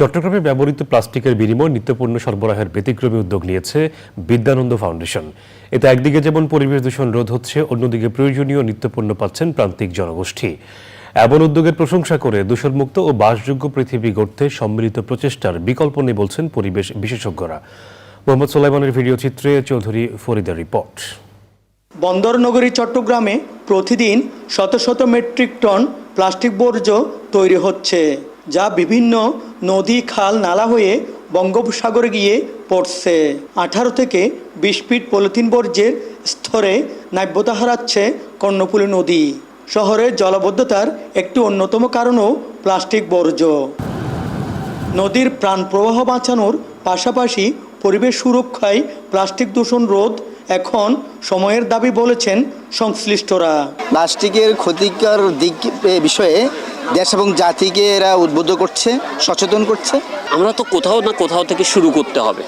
চট্টগ্রামে ব্যবহৃত প্লাস্টিকের বিনিময় নিত্যপণ্য সরবরাহের ব্যতিক্রমী উদ্যোগ নিয়েছে বিদ্যানন্দ ফাউন্ডেশন। এতে একদিকে যেমন পরিবেশ দূষণ রোধ হচ্ছে, অন্যদিকে প্রয়োজনীয় নিত্যপণ্য পাচ্ছেন প্রান্তিক জনগোষ্ঠী। এমন উদ্যোগের প্রশংসা করে দূষণমুক্ত ও বাসযোগ্য পৃথিবী গড়তে সম্মিলিত প্রচেষ্টার বিকল্প নেই বলছেন পরিবেশ বিশেষজ্ঞরা। মোহাম্মদ সোলাইমানের ভিডিও চিত্রে চৌধুরী ফরিদার রিপোর্ট। বন্দর নগরী চট্টগ্রামে প্রতিদিন শত শত মেট্রিক টন প্লাস্টিক বর্জ্য তৈরি হচ্ছে। যা বিভিন্ন নদী, খাল, নালা হয়ে বঙ্গোপসাগরে গিয়ে পড়ছে। আঠারো থেকে বিশ ফিট পলিথিন বর্জ্যের স্তরে নাব্যতা হারাচ্ছে কর্ণফুলী নদী। শহরের জলবদ্ধতার একটি অন্যতম কারণও প্লাস্টিক বর্জ্য। নদীর প্রাণ প্রবাহ বাঁচানোর পাশাপাশি পরিবেশ সুরক্ষায় প্লাস্টিক দূষণ রোধ এখন সময়ের দাবি বলেছেন সংশ্লিষ্টরা। প্লাস্টিকের ক্ষতিকর দিক বিষয়ে দেশ এবং জাতিকে এরা উদ্বুদ্ধ করছে সচেতন করছে। আমরা তো কোথাও না কোথাও থেকে শুরু করতে হবে।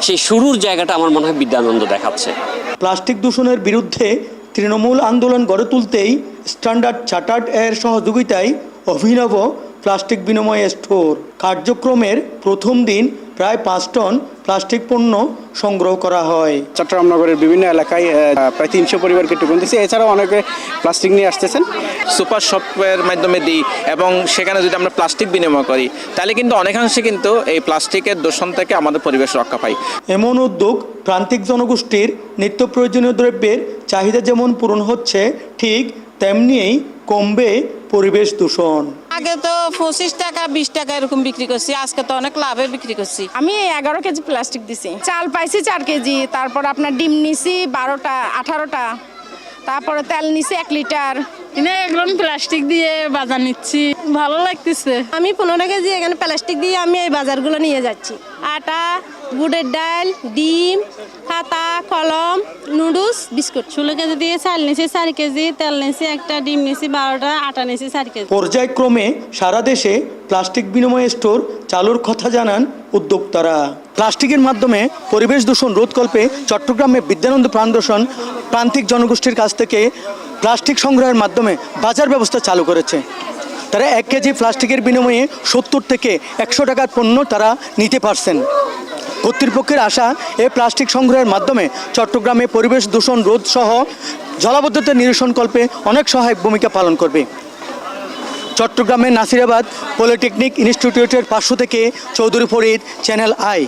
সেই শুরুর জায়গাটা আমার মনে হয় বিদ্যানন্দ দেখাচ্ছে। প্লাস্টিক দূষণের বিরুদ্ধে তৃণমূল আন্দোলন গড়ে তুলতেই স্ট্যান্ডার্ড চার্টার্ড এর সহযোগিতায় অভিনব প্লাস্টিক বিনিময় স্টোর কার্যক্রমের প্রথম দিন প্রায় পাঁচ টন প্লাস্টিক পণ্য সংগ্রহ করা হয়। চট্টগ্রাম নগরের বিভিন্ন এলাকায় আহ, প্রায় তিনশো পরিবারকে টুকুন দিচ্ছে এছাড়াও অনেকে প্লাস্টিক নিয়ে আসতেছেন। সুপার শপের মাধ্যমে দিই এবং সেখানে যদি আমরা প্লাস্টিক বিনিময় করি তাহলে কিন্তু অনেকাংশে কিন্তু এই প্লাস্টিকের দূষণ থেকে আমাদের পরিবেশ রক্ষা পাই এমন উদ্যোগ প্রান্তিক জনগোষ্ঠীর নিত্য প্রয়োজনীয় দ্রব্যের চাহিদা যেমন পূরণ হচ্ছে ঠিক তেমনিই কমবে পরিবেশ দূষণ। আগে তো পঁচিশ টাকা বিশ টাকা এরকম বিক্রি করছি আজকে তো অনেক লাভে বিক্রি করছি। আমি এগারো কেজি প্লাস্টিক দিছি। চাল পাইছি চার কেজি তারপর আপনার ডিম নিছি বারোটা আঠারোটা। তারপরে তেল নিছি এক লিটার। এনে একদম প্লাস্টিক দিয়ে বাজার নিচ্ছি। ভালো লাগতেছে। আমি পনেরো কেজি এখানে প্লাস্টিক দিয়ে আমি এই বাজারগুলো নিয়ে যাচ্ছি। আটা গুড়ের ডাল ডিম খাতা কলম নুডলস বিস্কুট ষোলো কেজি দিয়ে চাল নিছি চার কেজি, তেল নিছি একটা ডিম নিছি বারোটা, আটা নিছি চার কেজি। পর্যায়ক্রমে সারা দেশে প্লাস্টিক বিনিময় স্টোর চালুর কথা জানান উদ্যোক্তারা। প্লাস্টিকের মাধ্যমে পরিবেশ দূষণ রোধকল্পে চট্টগ্রামে বিদ্যানন্দ ফাউন্ডেশন প্রান্তিক জনগোষ্ঠীর কাছ থেকে প্লাস্টিক সংগ্রহের মাধ্যমে বাজার ব্যবস্থা চালু করেছে। তারা এক কেজি প্লাস্টিকের বিনিময়ে সত্তর থেকে একশো টাকার পণ্য তারা নিতে পারছেন। কর্তৃপক্ষের আশা এই প্লাস্টিক সংগ্রহের মাধ্যমে চট্টগ্রামে পরিবেশ দূষণ রোধ সহ জলাবদ্ধতা নিরসনকল্পে অনেক সহায়ক ভূমিকা পালন করবে। চট্টগ্রামের নাসিরাবাদ পলিটেকনিক ইনস্টিটিউটের পার্শ্ব থেকে চৌধুরী ফরিদ, চ্যানেল আই।